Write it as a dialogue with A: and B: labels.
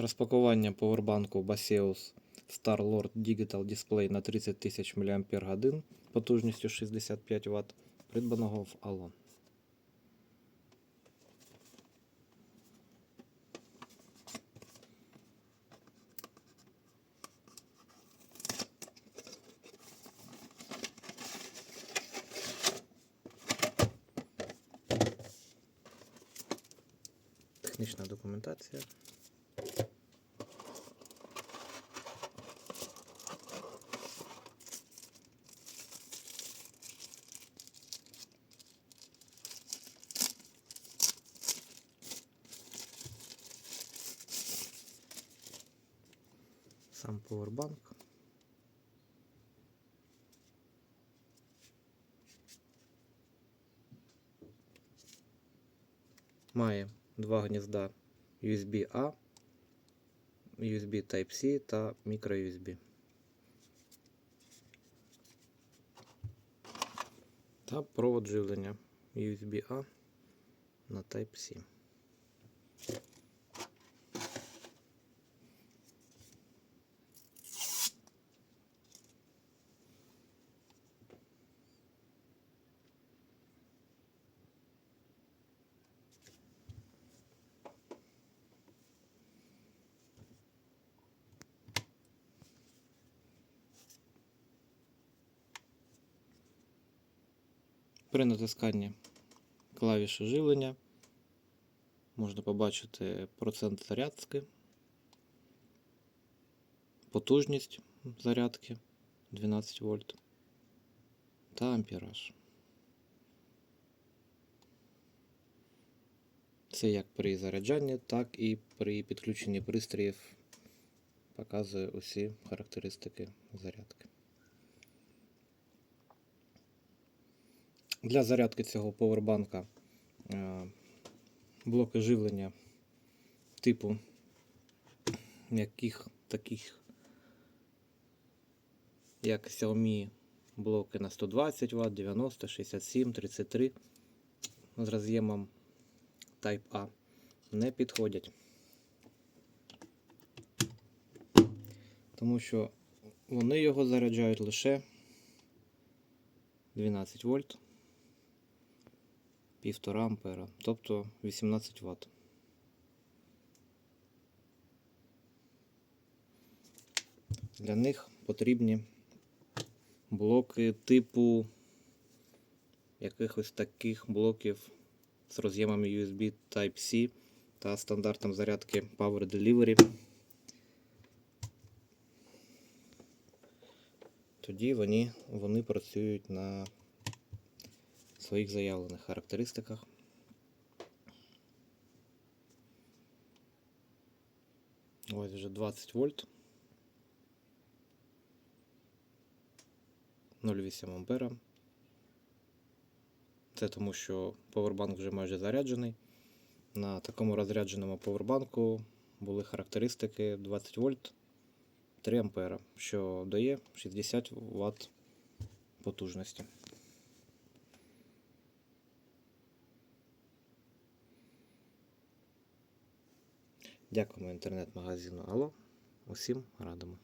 A: Розпакування повербанку Baseus StarLord Digital Display на 30 тисяч мАч потужністю 65 Вт, придбаного в Allo. Технічна документація. Сам повербанк. Має два гнізда USB-A, USB Type-C та microUSB. Та провод живлення USB-A на Type-C. При натисканні клавіші живлення можна побачити процент зарядки, потужність зарядки 12 вольт та ампераж. Це як при заряджанні, так і при підключенні пристроїв показує усі характеристики зарядки. Для зарядки цього повербанка е, блоки живлення типу яких таких як Xiaomi блоки на 120 Вт, 90, 67, 33 з роз'ємом Type A не підходять. Тому що вони його заряджають лише 12 вольт. 1,5 ампера, тобто 18 Вт. Для них потрібні блоки типу якихось таких блоків з роз'ємами USB Type-C та стандартом зарядки Power Delivery. Тоді вони, вони працюють на своїх заявлених характеристиках. Ось вже 20 вольт. 0,8 ампера. Це тому, що повербанк вже майже заряджений. На такому розрядженому повербанку були характеристики 20 вольт 3 ампера, що дає 60 Вт потужності. Дякуємо інтернет-магазину Алло. Усім радимо.